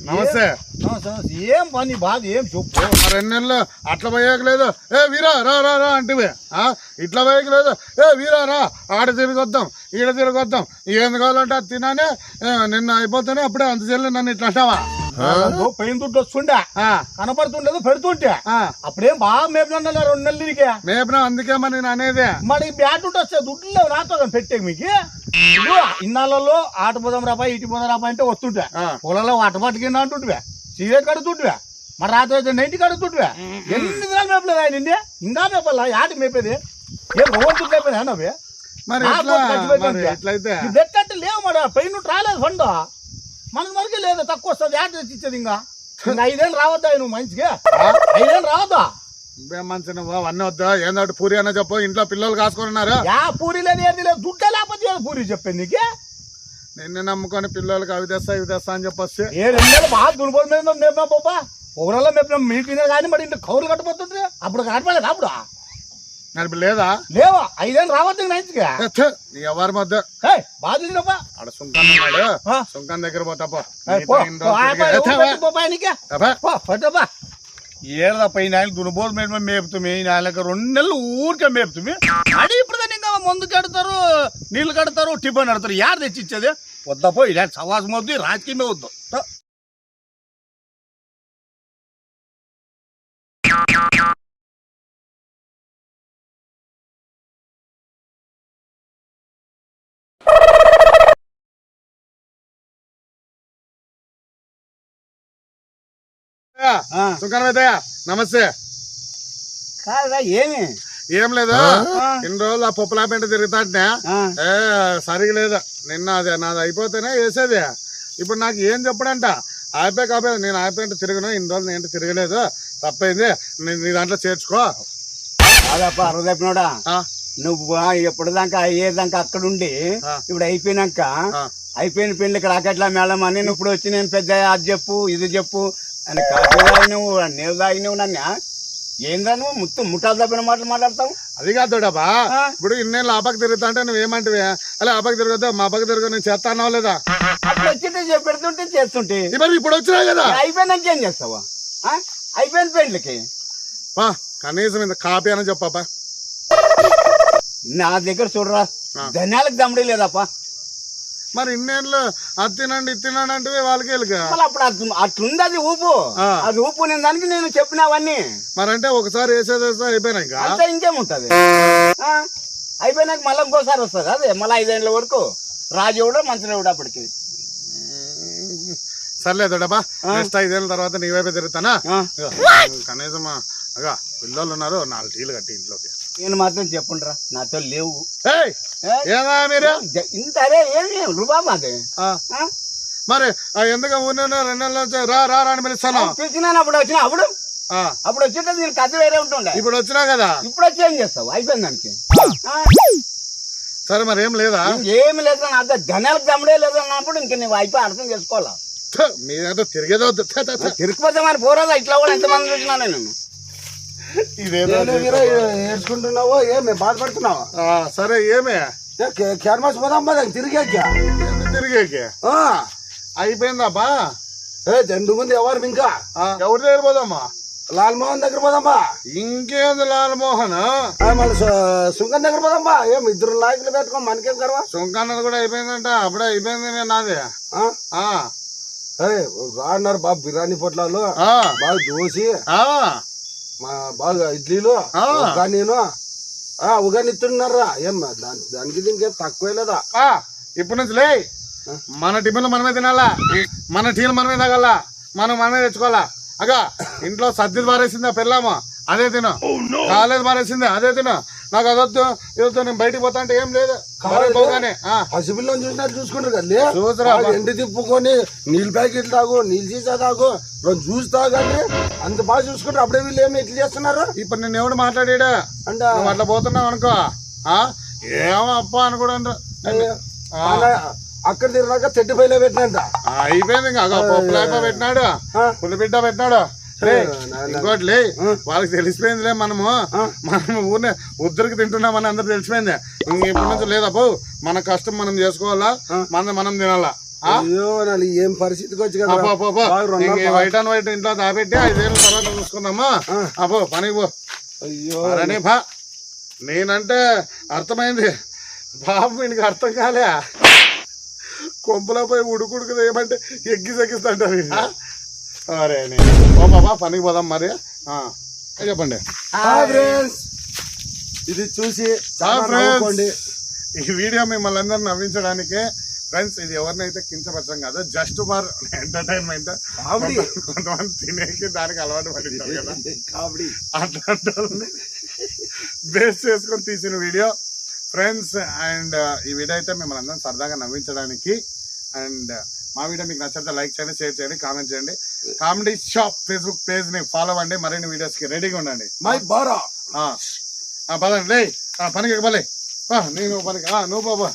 నమస్తే. నమస్తే. ఏం పని బాధ ఏం చెప్పు? రెండు నెలలు అట్లా పోయాకలేదు. ఏ వీరా రా రా రా అంటివి ఆ? ఇట్లా పోయాకలేదు. ఏ వీరా రా ఆడ తిరిగొద్దాం ఈడ తిరిగొద్దాం ఏం కావాలంటే అది తినానే నిన్న అయిపోతేనే అప్పుడే అంత చెల్లి నన్ను ఇట్లా అంటావా? పైన దుడ్డు వస్తుండే ఆ, కనపడుతుండేది పెడుతుంటే. అప్పుడేం బాగా మేపినా రెండు నెలలు తిరిగే. మేపునా అందుకే మరి అనేది. మరి బ్యాట్ ఉంటే వస్తే దుడ్లు నాతో పెట్టే మీకు. ఇన్నాళ్ళలో ఆట పోదాం రాబాయి ఇటు పోదాం రాబాయి అంటే వస్తుంటే. పొలంలో వాట పట్టుకుని అంటుంటివే సిగరెట్ కడుతుంటివే మరి రాత్రి అయితే నైన్టీ కడుతుంటివే ఎన్ని దినాలు మేపలేదు ఆయన? ఇంకా మేపల్లా? యాటి మేపేది? ఏం రోజు మేపేది అన్నవి? మరి ఎట్లయితే? లేవు మరి. పైన రాలేదు ఫండ్. మనకు మనకి లేదు తక్కువ వస్తుంది యాట తెచ్చి ఇచ్చేది ఇంకా. ఐదేళ్ళు రావద్దా నువ్వు మంచిగా? ఐదేళ్ళు రావద్దా? మంచి అవన్నీ వద్దా? ఏందంటే పూరి అన్న చెప్పు? ఇంట్లో పిల్లలు కాసుకొని ఉన్నారు? యా పూరి లేదు ఏది లేదు. దుడ్డే లేకపోతే పూరి చెప్పాను నీకే? నిన్ను నమ్ముకొని పిల్లలకి అవి తెస్తా ఇవి తెస్తా అని చెప్పొస్తే ఏ రెండు నెలలు బాగా దుర్బోధ మీద మేపినా బాబా ఊరల్లో మేపినా మీ తినే కానీ మరి ఇంట్లో కౌలు కట్టబోతుంది అప్పుడు కట్టలేదు అప్పుడు? నడిపి లేదా? లేవా? ఐదేళ్ళు రావద్దు ఛే, నీ ఎవరి మధ్య? చూసినప్పా ఆడ సుంకన్ ఉన్నాడు. సుంకన్ దగ్గర పోతా పో. ఏయ్, నీతో పో, ఇన్ని పో, రోజులు ఆ తిరిగి- పై, ఏ, ఛే, ఊరు పెట్టు పో, పైనకి. అబ్బా. పో, పట్టుపా. ఏడదా పైన ఆయన దునుబోలు మేపు మేపుతుంది ఆయనకి రెండు నెలలు ఊరికే మేపుతుంది అడి ఇప్పుడు ఇంకా మందు కడతారు నీళ్ళు కడతారు టిఫిన్ కడతారు. యారు తెచ్చి ఇచ్చేది వద్దా పోయి ఇలా సవాసం వద్దు రాజకీయమే వద్దు. నమస్తే. కాదా ఏమి? ఏం లేదు. ఇన్ని రోజులు ఆ పప్పులా పెంట తిరుగుతాంటే సరిగా లేదు. నిన్న అదే నాది అయిపోతేనే వేసేది. ఇప్పుడు నాకు ఏం చెప్పడంట? ఆపే కాపే నేను ఆపేంట తిరగను. ఇన్ని రోజులు నేను తిరగలేదు. తప్పైంది. నేను నీ దాంట్లో చేర్చుకో. కాదప్ప అరవదప్పినోడా ఆ, నువ్వు ఎప్పుడు దాకా అయ్యేదాకా అక్కడ ఉండి ఆ. ఇప్పుడు అయిపోయినాక. అయిపోయిన పెళ్ళి ఇక్కడ అక్కట్లా మేళం అని ఇప్పుడు వచ్చి నేను పెద్ద అది చెప్పు ఇది చెప్పు అని కాఫీ తాగినవు నీళ్ళు తాగినవు నన్ను ఏంద్రా నువ్వు? ముత్తు ముఠా తప్పిన మాటలు మాట్లాడతావు? అది కాదు డబ్బా ఆ. ఇప్పుడు ఇన్నేళ్ళు ఆపక తిరుగుతా అంటే నువ్వేమంటివి అలా ఆపక తిరగద్దు మా పక్క తిరగదు నేను చేస్తా అన్నావు లేదా? అప్పుడు వచ్చింటే పెడుతుంటే చేస్తుంటే. మరి ఇప్పుడు వచ్చినాయి కదా. అయిపోయినాక ఏం చేస్తావా? ఆ? అయిపోయిన పెళ్ళికి పా కనీసం ఇంత కాపీ అని చెప్పప్పా నా దగ్గర చూడరా ఆ. ధన్యాలకు దమ్ముడే లేదప్పా. మరి ఇన్నేళ్ళు అది తినండి ఇది తినండి అంటే వాళ్ళకి వెళ్ళుగా మళ్ళీ అప్పుడు అట్ల- అట్లుంది అది ఊపు. ఆ. అది ఊపు నేను దానికి నేను చెప్పినవన్నీ. మరంటే ఒకసారి వేసేది వేస్తే ఇంకా అంతా ఇంకేముంటది? ఆ? అయిపోయినాక మళ్ళీ ఇంకోసారి వస్తుంది అదే మళ్ళీ ఐదేళ్ళ వరకు. రాజు కూడా మంత్రి కూడా అప్పటికి. సర్లేదు డబ్బా నెక్స్ట్ ఐదేళ్ళ తర్వాత నీ వైపే తిరుగుతానా? కనీసం అగా పిల్లలు ఉన్నారు నాలుగు టీలు కట్టి ఇంట్లోకి. నేను మాత్రం చెప్పుండ్రా నాతో లేవు? ఏదా మీరు? ఇంత ఏమి అది? మరి ఎందుకు ఊరిలో రెండు నెలల రా రా రా అని పిలుస్తాను పిలిచినాను అప్పుడు వచ్చిన? అప్పుడు? అప్పుడు వచ్చింటే నేను కథ వేరే ఉంటుండే. ఇప్పుడు వచ్చినా కదా? ఇప్పుడు వచ్చి ఏం చేస్తావు? అయిపోయింది దానికి? సరే మరి ఏం లేదా? ఇంకేమి లేదు నా అర్థం ధనాలకు దమ్ముడే లేదు అన్నప్పుడు ఇంక నువ్వు అయిపోయి అర్థం చేసుకోవాలా? థు, మీ దగ్గర తిరిగేదో. తిరుపతి మరి పోరాదా? ఇట్లా కూడా ఎంతమంది చూసినా నేను? ఇదేదో ఏడ్చుకుంటున్నావో ఏమి? బాధపడుతున్నావా? సరే ఏమే? క్యాన్వాస్ పోదాం పద తిరిగాక తిరిగేకి అయిపోయిందబ్బా? ఏ దండు ముందు ఎవరు ఇంకా ఎవరి దగ్గర పోదామా? లాల్ మోహన్ దగ్గర పోదాంబా ఇంకేంది లాలమోహన్? మళ్ళీ సుంకన్ దగ్గర పోదాంబా. ఏం ఇద్దరు నాయకులు పెట్టుకో మనకేం కరవా సుంకన్నది కూడా అయిపోయిందంట అప్పుడే అయిపోయింది నాది? రాన్నారు బాగా బిర్యానీ పొట్లాలు బాగా దోసి మా బాగా ఇడ్లీలు ఆ. ఉగానీను ఆ ఉగాని ఇస్తున్నారా ఏం దాని దానికి దీనికి తక్కువ లేదా? ఆ, ఇప్పుడు నుంచి లే. మన టిఫిన్లు మనమే తినాలా? మన టీలు మనమే తాగాల? మనం మనమే తెచ్చుకోవాలా? అగా ఇంట్లో సర్ది పారేసిందా పెళ్ళామా? అదే తిను. కాలేదు పారేసింది? అదే తిను. నాకు అదొద్దు ఇదొద్దు నేను బయటికి పోతా అంటే ఏం లేదు. పోగానే ఆ, పసిపిల్లని చూసినట్టు చూసుకుంటారు కదా. చూసురా ఎండి తిప్పుకొని నీళ్ళ ప్యాకెట్ తాగు నీళ్ళు సీసా తాగు రెండు జ్యూస్ అంత బాగా చూసుకుంటారు. అప్పుడే వీళ్ళు ఏమి ఎట్లా చేస్తున్నారు? ఇప్పుడు నేను ఎవడు మాట్లాడాడా? అంటే అట్లా పోతున్నావు అనుకో. ఆ? ఏమో అప్ప అనుకోండి అక్కడ తిరిగాక చెట్టు పైలో పెట్టినంత అయిపోయింది ఇంకా. లేక పెట్టినాడు. ఆ. పులిబిడ్డ పెట్టినాడు. లే, నా- ఇంకోటి లే వాళ్ళకి తెలిసిపోయిందిలే మనము. మనం ఊరినే ఉద్దరికి తింటున్నామని అందరు తెలిసిపోయింది. ఇంక ఇప్పటి నుంచి లేదా మన కష్టం మనం చేసుకోవాలా? మన మనం తినాలా? ఏం పరిస్థితికి వచ్చి కదా? వైట్ అండ్ వైట్ ఇంట్లో దాపెట్టి ఐదేళ్ళ తర్వాత చూసుకుందామా. అబ్బో పని పో. అయ్యో. అరనే భా నేనంటే అర్థమైంది. బాబు వీనికి అర్థం కాలే. కొంపలో పోయి ఉడుకుడుకు ఏమంటే ఎగ్గి సెగ్గిస్తుంటారు ఓ బాబా పనికి పోదాం మరి. ఆ, చెప్పండి. ఇది చూసి ఈ వీడియో మిమ్మల్ని అందరూ నవ్వించడానికే ఫ్రెండ్స్ ఇది ఎవరినైతే కించపరచం కాదు జస్ట్ ఫర్ ఎంటర్టైన్మెంట్ కొంతమంది తినేకి దానికి అలవాటు పడింటారు కదా. అట్లాంటి బేస్ చేసుకొని తీసిన వీడియో. ఫ్రెండ్స్ అండ్ ఈ వీడియో అయితే మిమ్మల్ని అందరం సరదాగా నవ్వించడానికి అండ్ మా వీడియో మీకు నచ్చితే లైక్ చేయండి షేర్ చేయండి కామెంట్ చేయండి. కామెడీ షాప్ ఫేస్బుక్ పేజ్ని ఫాలో అవ్వండి. మరిన్ని వీడియోస్కి రెడీగా ఉండండి. మై బారా ఆ, ఆ, పదండి పనికి పలే నేను పనికి నువ్వు బాబా